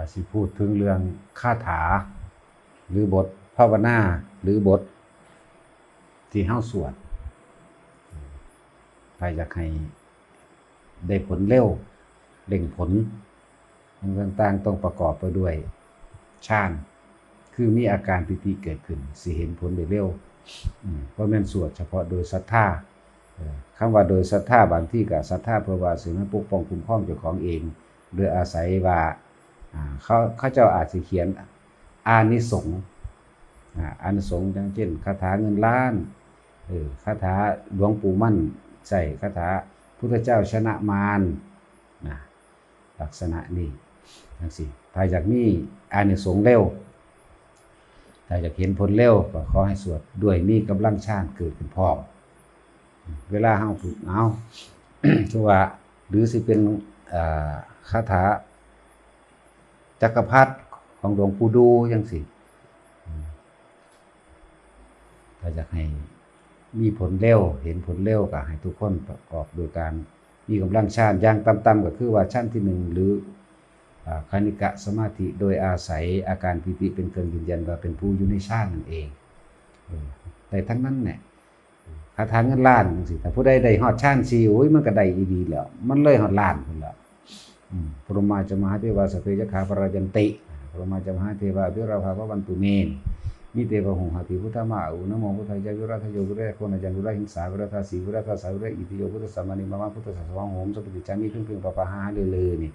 าสิพูดถึงเรื่องคาถา หรือบทภาวนาหรือบท ที่เฮาสวดไปอยากให้ได้ผลเร็วเร่งผลมันต่างๆต้องประกอบไปด้วยฌานคือมีอาการปิติเกิดขึ้น สิเห็นผลได้เร็วเพราะแม่นสวดเฉพาะโดยศรัทธาคำว่าโดยศรัทธาบางที่ก็ศรัทธาเพื่อว่าสิมาปกป้องคุ้มครองเจ้าของเอง โดยอาศัยว่า เขาเขาเจ้าอาจสิเขียนอานิสงส์อานิสงส์อย่างเช่นคาถาเงินล้านเออคาถาหลวงปู่มั่นใส่คาถาพุทธเจ้าชนะมารนะลักษณะนี้จังซี่ถ้าอยากมีอานิสงส์เร็วถ้าอยากเห็นผลเร็วก็ขอให้สวดด้วยมีกำลังชาติเกิดขึ้นพร้อมเวลาเฮาฝึกเอาคือว่าหรือสิเป็นคาถา จักรพรรดิของหลวงปู่ดูจังซี่อืมถ้าอยากให้มีผลเร็ว เห็นผลเร็วก็ให้ทุกคนประกอบโดยการมีกำลังชาติอย่างต่ำๆก็คือว่าชั้นที่หนึ่งหรืออ่าคณิกะสมาธิโดยอาศัยอาการปิติเป็นเครื่องยืนยันว่าเป็นผู้อยู่ในฌานนั่นเองแต่ทั้งนั้นเนี่ยคาถาเงินล้านจังซี่ผู้ใดได้ฮอดชานซีโอ้ยมันก็ได้อีดีแล้ว มันเลยฮอดล้านพุ่นแล้ว อืมปรมาจมหาเทวาสเพยคาปรายันติปรมาจมหาเทวาวิราภาพวันตุเมนมิเตวะหงหาติพุทธมาอุนโมพุทธายะวิราทโยวิราโคนะจันวิราหิงสาวิราทาสีวิราทาสาวิราอิติโยพุทธสัมมานิมามะพุทธสัสวังโหมสัพพิจามิพึ่งเพึ่งปะปะหาเลยๆนี่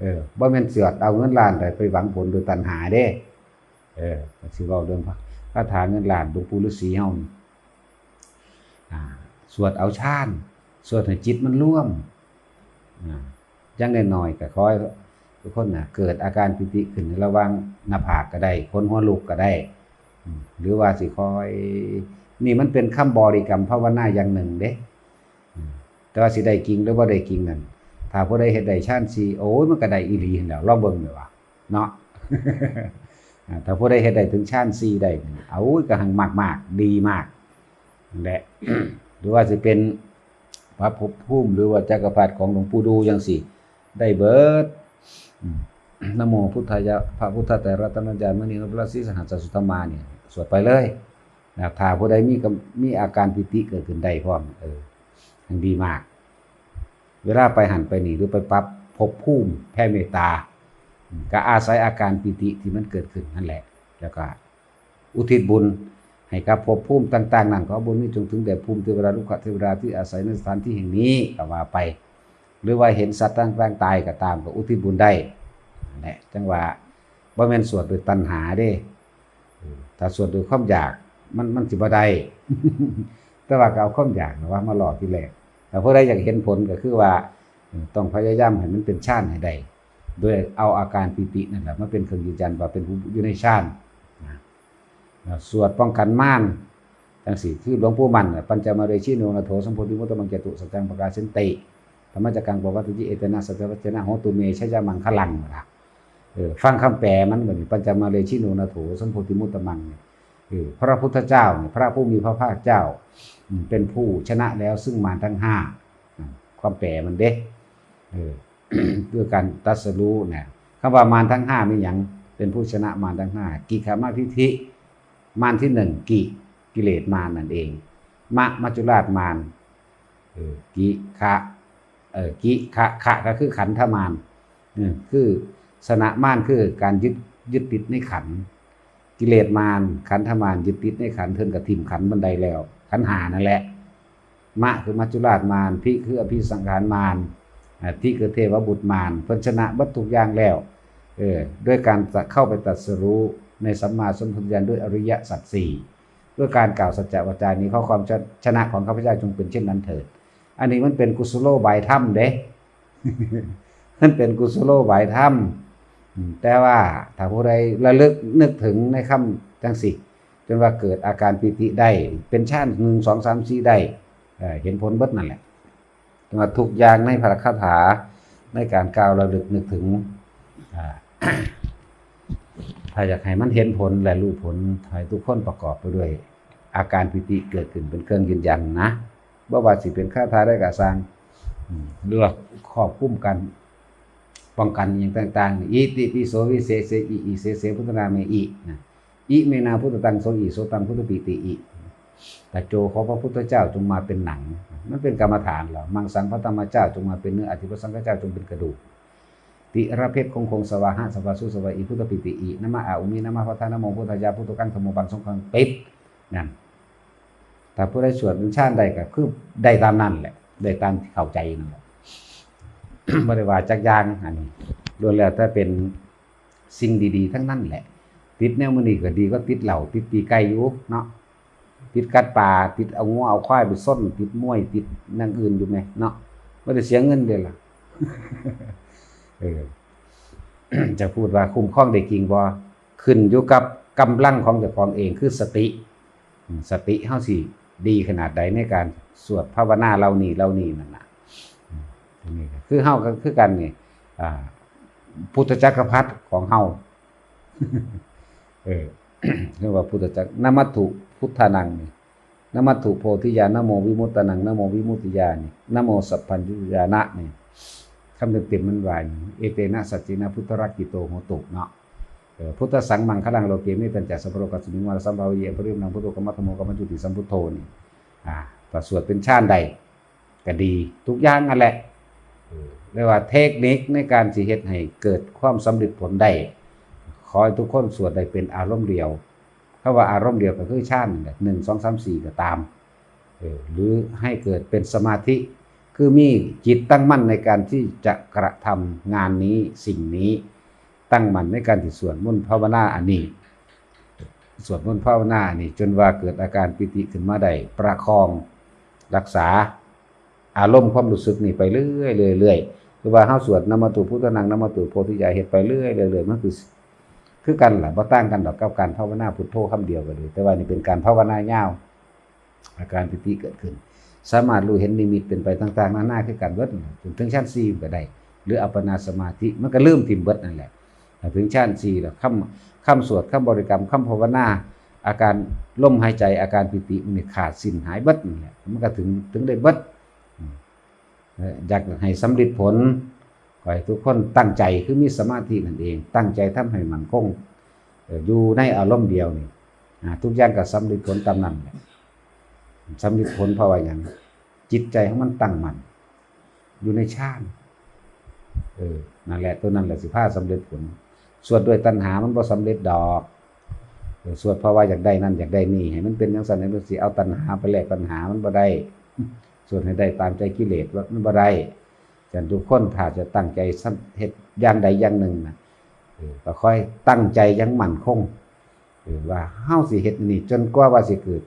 เออบ่แม่นเสือดเอาเงินล้านไปไปหวังผลโดยตัณหาเด้ เออสิเว้าเรื่องพระคาถาเงินล้านหลวงปู่ฤาษีเฮาอ่าสวดเอาชาญสวดให้จิตมันร่วมอ่า ยังน้อยๆก็ขอให้ทุกคนน่ะเกิดอาการปิติขึ้นระว่างหน้าผากก็ได้คนหัวลุกก็ได้ หรือว่าสิคอย นี่มันเป็นคำบริกรรมภาวนาอย่างหนึ่งเด้แต่ว่าสิได้จริงหรือบ่าได้จริงนั่นถ้าผู้ใดเฮ็ดได้ชาญสีโอ้ยมันก็ได้อีหลีหั่นแหล้วลองเบิ่งเด้อว่าเนาะอ่าถ้าผู้ใดเฮ็ดได้ถึงชาญสีได้เอาก็หังมากๆดีมากนั่นแหละหรือว่าจะเป็นพระภพภูมิหรือว่าจักรพรรดิของหลวงปู่ดูจังสี่ ได้เบิดนโมพุทธายะพระพุทธแต่รัตนญาณมณีนพระศรีสหัสสุตมาเนี่ยสวดไปเลยนะถ้าผู้ใดมีมีอาการปิติเกิดขึ้นได้พร้อมเออยังดีมาก เวลาไปหันไปหนีหรือไปปับภพภูมิแผ่เมตตา ก็อาศัยอาการปิติที่มันเกิดขึ้นนั่นแหละ แล้วก็ อุทิศบุญให้กับภพภูมิต่าง ๆ นั่นขอบุญนี้จงถึงแด่ภูมิเทวดาลูกขเทวดาที่อาศัยในสถานที่แห่งนี้ก็ว่าไป หรือว่าเห็นสัตว์ต่างๆตายก็ตามก็อุทิศบุญได้นั่นแหละจังว่าบ่แม่นสวดโดยตัณหาเด้เออถ้าสวดโดยความอยากมันมันสิบ่ได้แต่ว่าเอาความอยากว่ามาหล่อที่แรกแต่ผู้ใดอยากเห็นผลก็คือว่าต้องพยายามให้มันเป็นฌานให้ได้โดยเอาอาการปิตินั่นแหละมาเป็นเครื่องยืนยันว่าเป็นผู้อยู่ในฌานนะสวดป้องกันม่านจังสี่คือหลวงปู่มันปัญจมาเรชิโนนาโถสัมโพธิมุตตมังเจตุสัจจังประกาศเสนติ ธรรมจักกังปวัตติเอตนะสัจวัจนะโหตุเมชยามังคลังล่ะเออฟังคำแปลมันเหมือนปัญจมาเรชิโนนาโถสัมโพธิมุตตมังเนี่ยเออพระพุทธเจ้าเนี่ยพระผู้มีพระภาคเจ้า เป็นผู้ชนะแล้วซึ่งมารทั้งห้าความแปลมันเด้เออด้วยการตัสรู้เนี่ยคำว่ามารทั้งห้ามีอย่างเป็นผู้ชนะมารทั้งห้ากิขมาทิฐิมารที่หนึ่งกิกิเลสมารนั่นเองมะมัจจุราชมารกิคะ เออกิคะคะก็คือขันธมารเออคือสนะมารคือการยึดยึดติดในขันธ์กิเลสมารขันธมารยึดติดในขันธ์เทินกับทิมขันธ์บันไดแล้ว ขันหานั่นแหละ มะคือมัจจุราชมารพิคืออภิสังขารมารอ่าที่คือเทวบุตรมารเพิ่นชนะวัตถุกอย่างแล้วเออด้วยการเข้าไปตรัสรู้ในสัมมาสัมพุทธญาณด้วยอริยสัจสี่ด้วยการกล่าวสัจจะวจานี้ข้อความชนะของข้าพเจ้าจงเป็นเช่นนั้นเถิด อันนี้มันเป็นกุศโลบายธรรมเด้มันเป็นกุศโลบายธรรมแต่ว่าถ้าผู้ใดระลึกนึกถึงในคำจังสิจนว่าเกิดอาการปิติได้ เป็นชาติหนึ่งสองสามสี่ได้เห็นผลเบิดนั่นแหละแต่ว่าทุกอย่างในพระคาถาในการกล่าวระลึกนึกถึงถ้าอยากให้มันเห็นผลและรู้ผลให้ทุกคนประกอบไปด้วย อาการปิติเกิดขึ้นเป็นเครื่องยืนยันนะ บ่ว่าสิเป็นค่าทาได้กะสร้างอืมหรือว่าครอบคลุมกัน ป้องกันอย่างต่างๆนี่อิติปิโสวิเศษอิอิเสเสพุทธนาเมอินะอิเมนาพุทธตังโสอิโสตังพุทธปิติอิแต่โจขอพระพุทธเจ้าจงมาเป็นหนัง มันเป็นกรรมฐานเหรอมังสังพระธรรมเจ้าจงมาเป็นเนื้ออธิปสังฆเจ้าจงเป็นกระดูกติระเพชคงคงสวาหะสวาสุสวาอิพุทธปิติอินะมะอาอุมินะมะพัทธนโมพุทธายาพุทธกังธรรมโมบังสงฆังปิดนั่น ถ้าผู้ใดสวดเป็นชาติใดก็คือได้ตามนั่นแหละได้ตามที่เข้าใจนั่นแหละบริวาจักยางอันนี้ล้วนแล้วถ้าเป็นสิ่งดีๆ ทั้งนั้นแหละ ติดแนวมันนี่ก็ดีก็ติดเหล่าติดตีไก่อยู่เนาะติดกัดป่าติดเอางัวเอาควายไปส้น ติดมวย ติดนั่งอื่นอยู่ไหมเนาะไม่ได้เสียเงินเดือนละเออจะพูดว่าคุ้มครองได้จริงบ่ขึ้นอยู่กับกำลังของเจ้าของเองคือสติ สติเฮาสิ ดีขนาดใดในการสวดภาวนาเรานี่เรานี่นั่นนะนี้ก็คือเฮาก็คือกันนี่พุทธจักรพรรดิของเฮาเออเรียกว่าพุทธจักรนมัตถุพุทธานังนี่นมัตถุโพธิญาณนโมวิมุตตานังนโมวิมุตติญาณินโมสัพพัญญุญาณะนี่คำเต็มๆมันว่ายเอเตนะสัจจินะพุทธรักกิโตโหตุเนาะ พุทธสังมังคลังโลเกมิตัญจัสสะพโรกัสสมิงวาสัมภาวเยปริมนังพุทโธกรรมตโมกรรมจุติสัมพุทโธนี่อ่าถ้าสวดเป็นชาติใดก็ดี ทุกอย่างนั่นแหละเรียกว่าเทคนิคในการสิเฮ็ดให้เกิดความสำเร็จผลได้ขอให้ทุกคนสวดได้เป็นอารมณ์เดียวคำว่าอารมณ์เดียวก็คือชาตินั่นแหละหนึ่งสองสามสี่ก็ตามเออหรือให้เกิดเป็นสมาธิคือมีจิตตั้งมั่นในการที่จะกระทำงานนี้สิ่งนี้ ตั้งมั่นในการที่สวดมนต์ภาวนาอันนี้สวดมนต์ภาวนาอันนี้จนว่าเกิดอาการปิติขึ้นมาได้ประคองรักษาอารมณ์ความรู้สึกนี่ไปเรื่อยๆเรื่อยคือว่าเฮาสวดนามตุพุทธนังนามตุโพธิญาเฮ็ดไปเรื่อยๆเรื่อยมันคือคือกันล่ะบ่ต่างกันดอกกับการภาวนาพุทโธคำเดียวกันเลยแต่ว่านี่เป็นการภาวนายาวอาการปิติเกิดขึ้น สามารถรู้เห็นนิมิตเป็นไปต่างๆนานาคือกันเบิดนั่นแหละจนถึงชั้น4ก็ได้ หรืออัปปนาสมาธิมันก็ลืมทิมเบิดนั่นแหละ ถึงชั้น4แล้วคำคำสวดคำบริกรรมคำภาวนาอาการลมหายใจอาการปิติมันขาดสิ้นหายเบิดนั่นแหละมันก็ถึงถึงได้เบิดอยากให้สำเร็จผลขอให้ทุกคนตั้งใจคือมีสมาธินั่นเอง ตั้งใจทำให้มันคงอยู่ในอารมณ์เดียวนี่ทุกอย่างก็สำเร็จผลตามนั้นสำลิดผลเพราะว่าอย่างจิตใจของมันตั้งมันอยู่ในชาติเออนั่นแหละตัวนั้นแหละสิพาสำเร็จผล สวดด้วยตัณหามันบ่สำเร็จดอกสวดเพราะว่าอยากได้นั่นอยากได้นี่ให้มันเป็นจังซั่นให้มันสิเอาตัณหาไปแลกตัณหามันบ่ได้สวดให้ได้ตามใจกิเลสว่ามันบ่ได้ฉันทุกคนถ้าจะตั้งใจสำเฮ็ดอย่างใดอย่างหนึ่งนะก็ค่อยตั้งใจยังหมั่นคงเออว่าเฮาสิเฮ็ดนี่จนกว่าว่าสิเกิด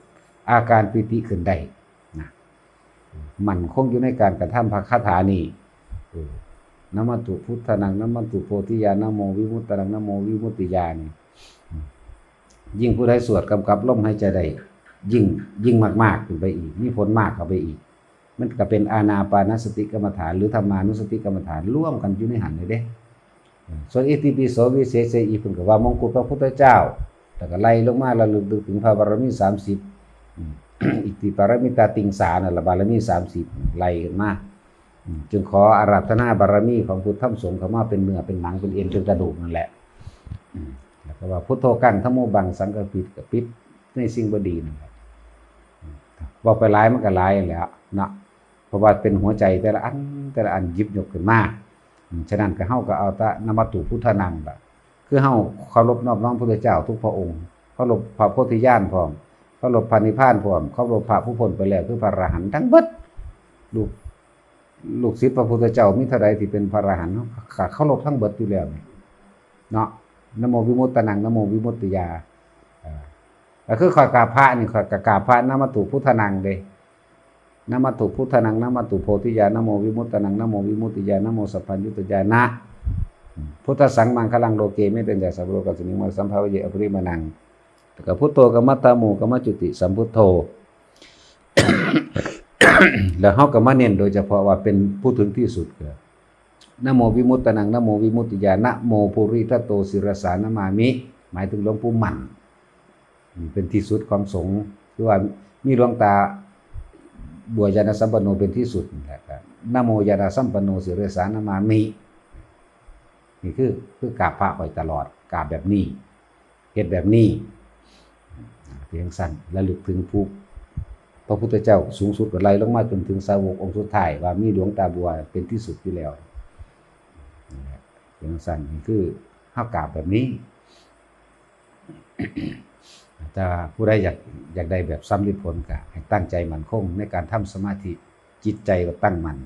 อาการปิติขึ้นได้นะมั่นคงอยู่ในการกระทำพระคาถานี้ นมัตุพุทธนังนมัตุโพธิญาณนโมวิมุตตนังนโมวิมุตติญาณยิ่งผู้ใดสวดกำกับลมหายใจได้ยิ่งยิ่งมากๆขึ้นไปอีก มีผลมากเข้าไปอีก มันก็เป็นอานาปานสติกรรมฐาน หรือธรรมานุสติกรรมฐานร่วมกันอยู่ในหันเลยเด้ส่วนอิติปิโสวิเศษเสอีเพิ่นก็ว่ามงกุฎพระพุทธเจ้าแล้วก็ไล่ลงมาระลึกถึงพระบารมี30อืมอิทธิปารมิตาติงสานะละบารมีสามสิบไล่กันมา จึงขออาราธนาบารมีของพุทธธรรมสงฆ์เขามาเป็นเนื้อเป็นหนังเป็นเอ็นเป็นกระดูกนั่นแหละอืมแล้วก็ว่าพุทโธกังธรรมโมบังสังกปิดกับปิดในสิ่งบดีนั่นแหละบอกไปหลายมันก็หลายแล้วนาะเพราะว่าเป็นหัวใจแต่ละอันแต่ละอันยิบยกขึ้นมาฉะนั้นก็เฮาก็เอาตะนมัตุพุทธนังละคือเฮาเคารพนอบน้อมพระเจ้าทุกพระองค์เคารพพระโพธิญาณพร้อมเขาหลบพระนิพพานพร้อมเขาหลบพระผู้พ้นไปแล้วคือพระอรหันต์ทั้งเบิดลู ลูกศิษย์พระพุทธเจ้ามีเท่าใดที่เป็นพระอรหันต์เขาเขาลบทั้งเบิดอยู่แล้วเนาะนโมวิมุตตนังนโมวิมุตติยาเอ่อก็คือขอยกาพระนี่ขอยกาพระนามาตุพุทธนังเด้นามาตุพุทธนังนามาตุโพธิญาณโมวิมุตตนังนโมวิมุตติญาณนโมสัพพัญญุตญาณะพุทธสังมังคลังโลเกไม่เป็นจสัพโลกัสสมิงมาสัมภาวะเยอภริมานังแล้วก็พุทโธกัมมัตตาหมูกัมมัจจุติสัมพุทโธ แล้วเฮาก็มาเน้นโดยเฉพาะว่าเป็นผู้ถึงที่สุดก็นะโมวิมุตตนังนะโมวิมุตติญาณนะโมปุริทัตโตศิรสานามามิ หมายถึงหลวงปู่หมันเป็นที่สุดของสงฆ์คือว่ามีหลวงตาบัวยาณสัมปันโนเป็นที่สุดนะครับนโมยาณสัมปันโนศิรสานามามินี่คือคือกราบพระไปตลอดกราบแบบนี้เฮ็ดแบบนี้เพียงสั้นระลึกถึงผู้ พระพุทธเจ้าสูงสุดก็ไล่ลงมาจนถึงสาวกองค์สุดท้ายว่ามีดวงตาบัวเป็นที่สุดอยู่แล้วนี่แหละเพียงสั้นคือเฮากาบแบบนี้ถ้าผู้ใดอยากอยากได้แบบซ้ำลิดผลก็ให้ตั้งใจมั่นคง ในการทำสมาธิจิตใจก็ตั้งมั่น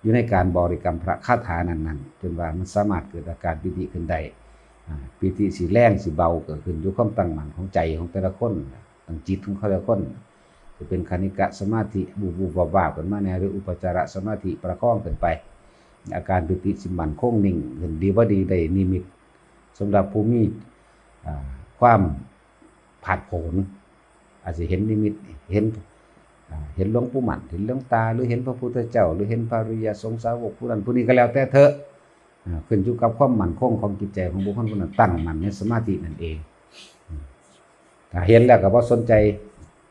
อยู่ในการบริกรรมพระคาถานั้นๆ จนว่ามันสามารถเกิดอาการปิติขึ้นได้ปิติสีแรงสีเบาเกิดขึ้นอยู่ความตั้งมั่นของใจของแต่ละคนตั้งจิตของแต่ละคน จะเป็นคณิกะสมาธิบูบูบาบากันมาแนหรืออุปจารสมาธิประคองขึ้นไป อาการปิติสิมันคงนิ่งขึ้นดีว่าดีได้นิมิตสำหรับผู้มีอ่าความผาดโผนอาจจะเห็นนิมิตเห็นเห็นหลวงปู่หมันเห็นหลวงตา หรือเห็นพระพุทธเจ้า หรือเห็นพระริยาสงสาวกผู้นั้นผู้นี้ก็แล้วแต่เถอะขึ้นอยู่กับความมั่นคงของจิตใจของบุคคลผู้นั้นตั้งมั่นในสมาธินั่นเองถ้าเห็นแล้วก็บ่สนใจ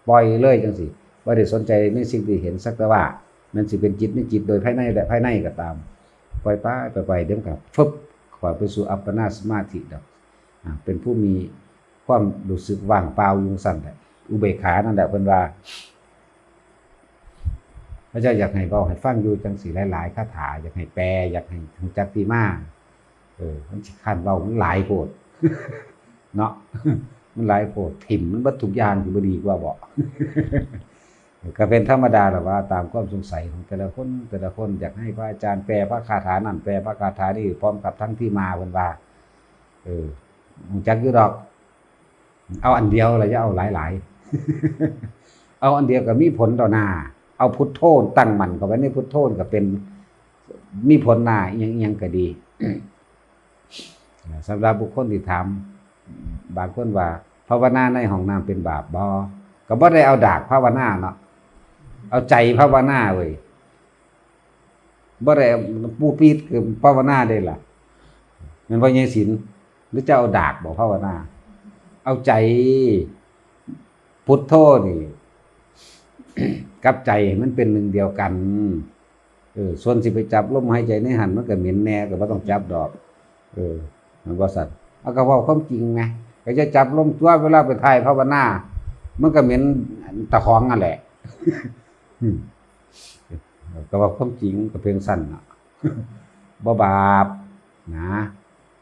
ปล่อยเลยจังสิบ่ได้สนใจในสิ่งที่เห็นสักแต่ว่า มันสิเป็นจิตในจิตโดยภายในและภายในก็ตาม ปล่อยไปไปไปเดี๋ยวกับฟึบขอไปสู่อัปปนาสมาธิดอกอ่าเป็นผู้มีความรู้สึกว่างเปล่ายุงสั่นแหละอุเบกขานั่นแหละเพิ่นว่าพระเจ้าอยากให้เบาให้ฟังอยู่จังสีหลายๆคาถาอยากให้แปลอยากให้รู้จักตีมาเออมันสิคันเบามันหลายโพดเนาะ มันหลายโพดถิ่มมันบัดทุกอย่างคือบ่ดีกว่าบ่ก็เป็นธรรมดาแหละว่า ตามความสงสัยของแต่ละคนแต่ละคนอยากให้พระอาจารย์แปลพระคาถานั่นแปลพระคาถานี่พร้อมกับทั้งที่มาเพิ่นว่าเออจักยู่ดอก เอาอันเดียวแล้วอย่าเอาหลายๆเอาอันเดียวก็มีผลต่อหน้า เอาพุทโธตั้งมันเข้าไว้ในพุทโธก็เป็นมีผลหน้ายังยังก็ดีสำหรับบุคคลที่ถาม บางคนว่าภาวนาในห้องน้ำเป็นบาปบ่ก็บ่ได้เอาดากภาวนาเนาะเอาใจภาวนาเว้ยบ่ได้ปูปีดคือภาวนาได้ล่ะมันบ่ยังศีลหรือจะเอาดากบ่ภาวนา เอาใจพุทโธนี่กับใจมันเป็นหนึ่งเดียวกันเออส่วนสิไปจับลมหายใจในหันมันก็เหม็นแน่ก็บ่ต้องจับดอก เออมันบ่สัตว์ เอาก็เว้าความจริงไงก็จะจับลมตัวเวลาไปถ่ายภาวนามันก็เหม็นตะของนั่นแหละก็เว่าความจริงก็เพียงสั้นนะบ่บาปนะ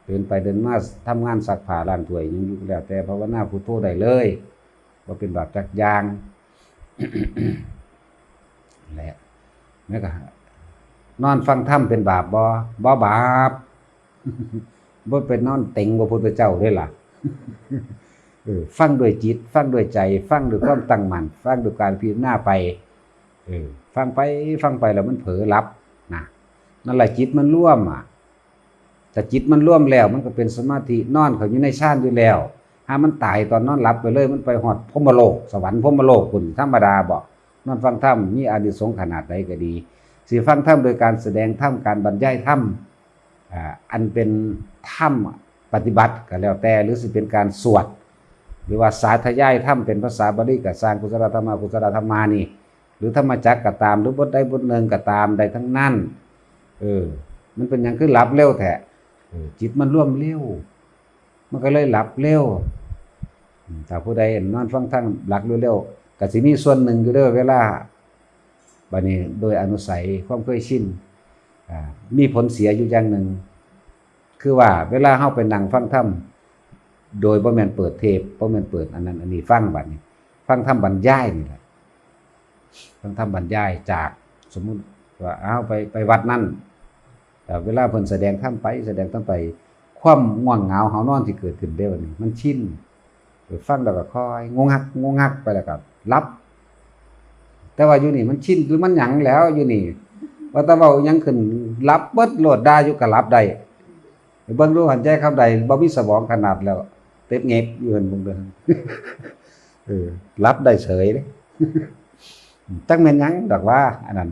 เดินไปเดินมาทำงานสักผ้าล้างถ้วยยังอยู่แล้ว แต่ภาวนาพุทโธได้เลยบ่าเป็นบาปจักยางแหละแล้วก็นอนฟังธรรมเป็นบาปบ่บ่บาป บ่เป็นนอนเต็งพระพุทธเจ้าด้วยล่ะเอฟังด้วยจิต ฟังด้วยใจ ฟังด้วยความตั้งมั่นฟังด้วยการพิจารณาไปเออฟังไปฟังไปแล้วมันเผลอรับนะนั่นแหละจิตมันร่วมอะแต่จิตมันร่วมแล้ว มันก็เป็นสมาธินอนเขาอยู่ในฌานอยู่แล้วถ้ามันตายตอนนอนหลับไปเลย มันไปหอดพมโลก สวรรค์พมโลกคุณธรรมดาบอกนอนฟังธรรมมีอานิสงส์ขนาดใดก็ดีสิฟังธรรมโดยการแสดงธรรมการบรรยายธรรม อ่าอันเป็นธรรมปฏิบัติก็แล้วแต่หรือสิเป็นการสวดหรือว่าสาธยายธรรมเป็นภาษาบาลีกับสร้างกุศลธรรมากุศลธรรมานี่ หรือธรรมจักรก็ตาม หรือบทใดบทหนึ่งก็ตามใดทั้งนั้นเออ มันเป็นอย่างคือหลับเร็วแท้จิตมันร่วมเร็วมันก็เลยหลับเร็วถ้าผู้ใดนอนฟังทั้งหลักเร็วๆก็สิมีส่วนหนึ่งอยู่เด้อเวลาบัดนี้โดยอนุสัยความเคยชิน มีผลเสียอยู่อย่างหนึ่ง คือว่าเวลาเฮาไปนั่งฟังธรรมโดยบ่แมนเปิดเทปบ่แมนเปิดอันนั้น อันนี้ฟังบัดนี้ ฟังธรรมบรรยายนี่แหละฟังธรรมบรรยายจากสมมุติว่าเอาไปไปวัดนั่นแต่เวลาเพิ่นแสดงธรรมไป แสดงธรรมไป ความง่วงเหงาเฮานอนที่เกิดขึ้นได้วันนี้ มันชินไปฟังแล้วก็คอยงงงักงงงักไปแล้วก็รับ แต่ว่าอยู่นี่มันชินหรือมันหยังแล้วอยู่นี่ ว่าต่เว้ายังขึ้นรับเบิดโหลดได้อยู่ก็รับได้เบิ่งดูหันใจคำใดบ่มีสมองขนาดแล้วเต็บเงียบอยู่หันเบิ่งเด้อเออรับได้เฉยเด้จักแม่นหยังดอกว่าอันนั้น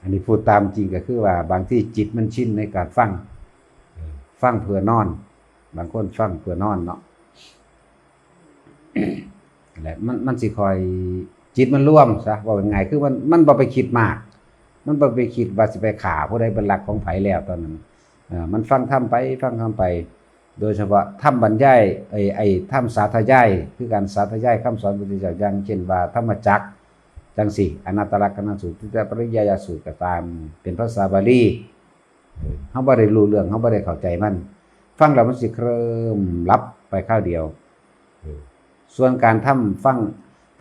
อันนี้พูดตามจริงก็คือว่า บางที่จิตมันชินในการฟังฟังเพื่อนอน บางคนฟังเพื่อนอนเนาะแหละมันมันสิคอย จิตมันร่วมซะว่าเป็นไงคือมันมันบ่ไปคิดมาก มันบ่ไปคิดว่าสิไปฆ่าผู้ใดเป็นหลักของไผแล้วตอนนั้นเอ่อมันฟังธรรมไปฟังธรรมไป โดยเฉพาะธรรมบรรยายไอ้ไอ้ธรรมสาธยายคือการสาธยายคำสอนพระพุทธเจ้าอย่างเช่นว่าธรรมจักจังสี่อนัตตลักษณสูตรที่จะปริยายสูตรก็ตาม เป็นภาษาบาลีเออเฮาบ่ได้รู้เรื่องเฮาบ่ได้เข้าใจมัน ฟังแล้วมันสิเคลิ้มรับไปข้าวเดียว ส่วนการทำฟัง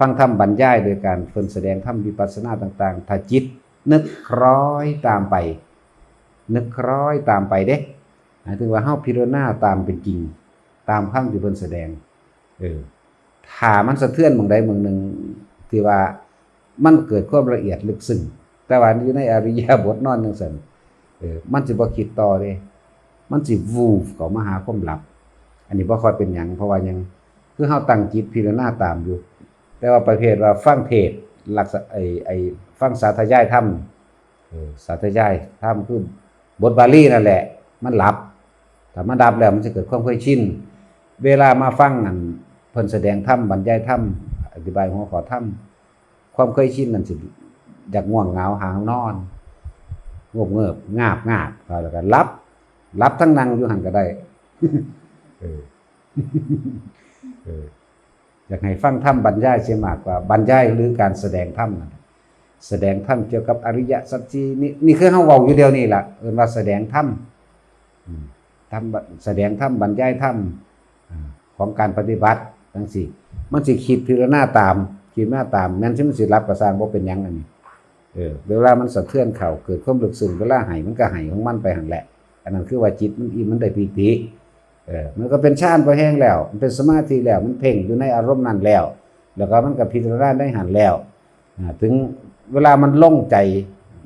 ฟังธรรมบรรยายโดยการเพิ่นแสดงธรรมวิปัสสนาต่างๆถ้าจิต นึกคล้อยตามไป นึกคล้อยตามไปเด้หมายถึงว่าเฮาพิจารณาตามเป็นจริง ตามคำที่เพิ่นแสดง เออถ้ามันสะเทือนบางใดบางหนึ่งที่ว่ามันเกิดความละเอียดลึกซึ้งแต่ว่าอยู่ในอริยบทนอนจังซั่นเออมันสิบ่คิดต่อเด้มันสิวูฟเข้ามาหาความลับ อันนี้บ่ค่อยเป็นหยังเพราะว่ายังคือเฮาตั้งจิตพิจารณาตามอยู่ แต่ว่าประเภทว่าฟังเทศหลักไอ้ไอฟังสาธยายธรรมสาธยายธรรมคือบทบาลีนั่นแหละ มันหลับถ้ามันดับแล้วมันจะเกิดความเคยชินเวลามาฟังอันเพิ่นแสดงธรรมบรรยายธรรมอธิบายหัวข้อธรรมความเคยชินนั่นสิอยากง่วงเหงาหาวนอนงบเงิบงาบงาบแล้วก็รับ รับทั้งนั่งอยู่หันก็ได้เออ อยากให้ฟังธรรมบรรยายเสียมากกว่าบรรยายหรือการแสดงธรรมแสดงธรรมเกี่ยวกับอริยสัจจีนี่นี่คือเฮาเว้าอยู่เดียวนี่ล่ะเอิ้นว่าแสดงธรรมธรรมแสดงธรรมบรรยายธรรมของการปฏิบัติจังซี่มันสิคิดพิจารณาตามคิดหน้าตามแม่นสิมันสิรับก็สร้างบ่าเป็นยังอันนี้เออเวลามันสะเทือนเข้าเกิดความลึกซึ้งเวลาให้มันก็ให้ของมันไปหันแหละ อันนั้นคือว่าจิตมันอิ่มมันได้ปีติ เออมันก็เป็นฌานพอแห้งแล้ว มันเป็นสมาธิแล้ว มันเพ่งอยู่ในอารมณ์นั้นแล้ว แล้วก็มันก็พิจารณาได้หันแล้วถึงเวลามันโล่งใจ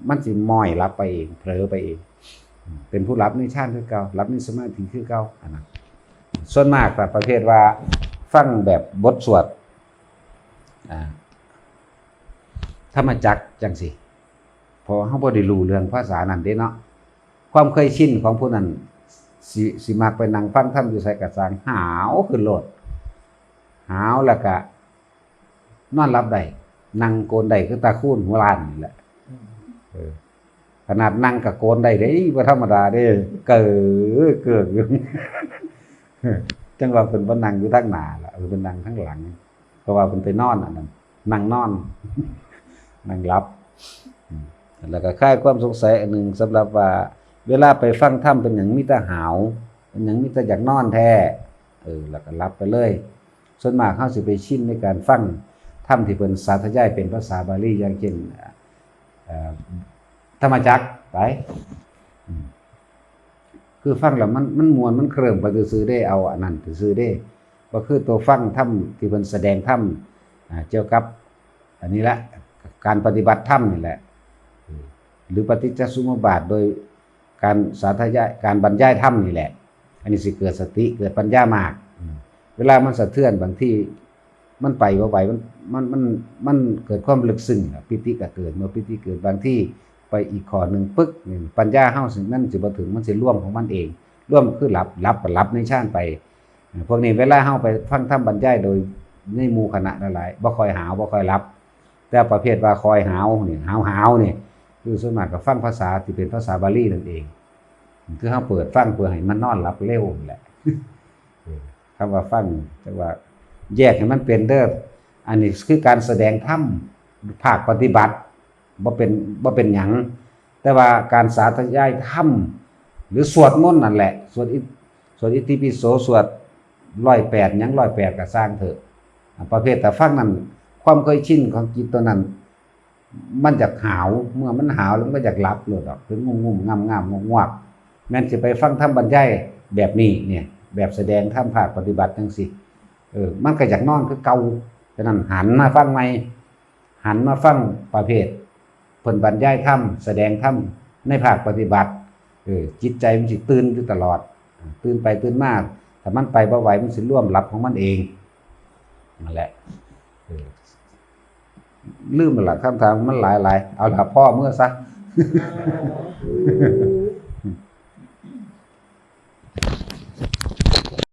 มันสิม้อยรับไปเองเผลอไปเอง เป็นผู้รับในฌานคือเก่ารับในสมาธิคือเก่าอันนั้นส่วนมากแต่ประเภทว่าฟังแบบบทสวดอ่าธรรมจักรจังสิเพอเฮาบ่ได้รู้เรื่องภาษานั้นเด้เนาะความเคยชินของผู้นั้น สิสิมักไปนั่งฟังธรรมอยู่ใส่กระสังหาวขึ้นโลด หาวแล้วก็นอนรับได้นั่งโกนได้คือตาคูนหัวลานนี่แหละขนาดนั่งกับโกนได้เด้บ่ธรรมดาเด้เกิอเกิกอยู่จังว่าเพิ่นบ่นั่งอยู่ทางหน้าละเออเพิ่นนั่งทางหลัง เพราะว่าเพิ่นไปนอนอันนั้นนั่งนอนนั่งรับ แล้วก็คลายความสงสัยอันหนึ่งสำหรับว่า เวลาไปฟังธรรมเป็นอย่างมิตรหาว เป็นอย่างมิตรอยากนอนแท้เออแล้วก็รับไปเลย ส่วนมากเขาสิไปชินในการฟังธรรมที่เป็นสาธยายเป็นภาษาบาลีอย่างเช่นธรรมจักไปคือฟังแล้วมันมันมวนมันเคริ่มไปซื้อได้เอาอันนั้นซื้อได้ก็คือตัวฟังธรรมที่เป็นแสดงธรรมอ่ากับ อันนี้แหละการปฏิบัติธรรมนี่แหละ หรือปฏิจจสมุปบาทโดย การสาธยายการบรรยายธรรมนี่แหละ อันนี้สิเกิดสติเกิดปัญญามาก เวลามันสะเทือนบางที่มันไปว่าไปมันมันมันมันเกิดความลึกซึ้งปิติก็เกิดเมื่อปิติเกิดบางที่ไปอีกข้อหนึ่งปึ๊กนี่ปัญญาเฮาสิ่งนั่นสิบ่ถึงมันสิร่วมของมันเอง ร่วมคือหลับหลับก็หลับในชาติไปพวกนี้เวลาเฮาไปฟังธรรมบรรยายโดยในมู่คณะหลายบ่คอยหาวบ่คอยหลับ แต่ประเภทว่าคอยหาวนี่หาวหาวนี่ คือส่วนมากก็ฟังภาษาที่เป็นภาษาบาลีนั่นเอง คือเขาเปิดฟังเพื่อให้มันนอนหลับเร็วแหละคำว่าฟังแต่ว่าแยกให้มันเป็นเด้ออันนี้คือการแสดงธรรมภาคปฏิบัติบ่เป็นบ่เป็นหยังแต่ว่าการสาธยายธรรมหรือสวดมนต์นั่นแหละสวดอิสวดอิติปิโสสวดร้อยแปดยังร้อยแปดก็สร้างเถอะประเภทแต่ฟังนั้นความเคยชินของจิตตัวนั้น มันจะหาว เมื่อมันหาวแล้วมันจะหลับเลยดอกถึงงุ่มงุ่มงามงามงงวกแม้นจะไปฟังธรรมบรรยายแบบนี้เนี่ย แบบแสดงธรรมภาคปฏิบัติจังสิเออ มันก็อยากนอนคือเกาฉะนั้นหันมาฟังใหมหันมาฟังประเภทผลบรรยายธรรมแสดงธรรมในภาคปฏิบัติเออจิตใจมันสิตื่นอยู่ตลอด ตื่นไปตื่นมาถ้ามันไปบ่ไหวมันสิร่วมหลับของมันเองนั่นแหละ ลืมไปละคำถามมันหลายหลายๆ เอาละพ่อเมื่อซะ